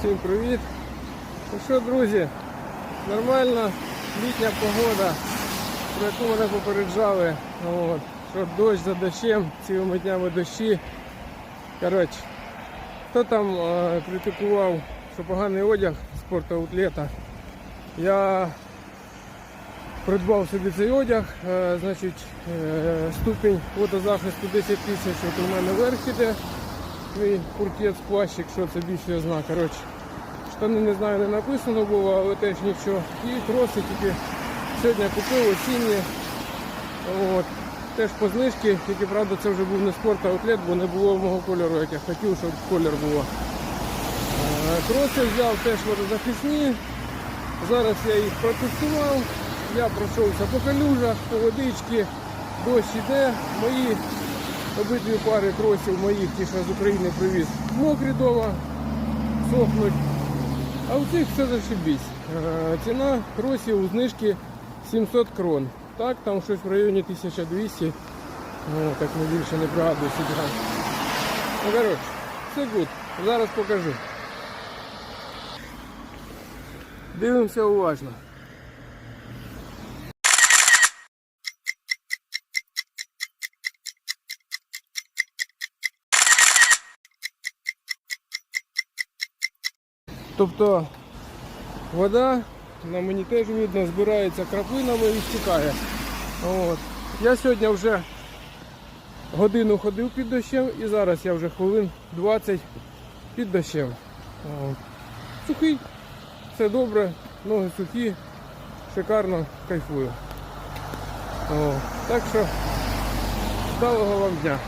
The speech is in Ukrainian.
Всім привіт! Ну що, друзі, нормальна літня погода, про яку мене попереджали. От, що дощ за дощем, цілими днями дощі. Коротше, хто там е, критикував, що поганий одяг спортаутлета, я придбав собі цей одяг, е, значить е, ступінь водозахисту 10 тисяч, от у мене верх іде, мій куртець плащик, що це більше я знаю. Коротше, штани не знаю, не написано було, але теж нічого. І кроси тільки сьогодні купив осінні. От. Теж по знижці, тільки правда це вже був не спорт, а аутлет, бо не було мого кольору, як я хотів, щоб колір було. Е, Кроси взяв теж водозахисні. Зараз я їх протестував. Я пройшовся по калюжах, по водичці, дощ іде. Мої обидві пари кросів моїх, ті, що з України привіз, мокрі вдома, сохнуть. А у цих все зашибісь. Е, Ціна кросів у знижки 700 крон. Так, там щось в районі 1200. О, так не більше не пригадую сідра. Ну, коротше, все гуд. Зараз покажу. Дивимося уважно. Тобто вода на мені теж видно збирається краплинами і стікає. От. Я сьогодні вже годину ходив під дощем і зараз я вже хвилин 20 під дощем. От. Сухий, все добре, ноги сухі, шикарно кайфую. О, так що вдалого вам дня.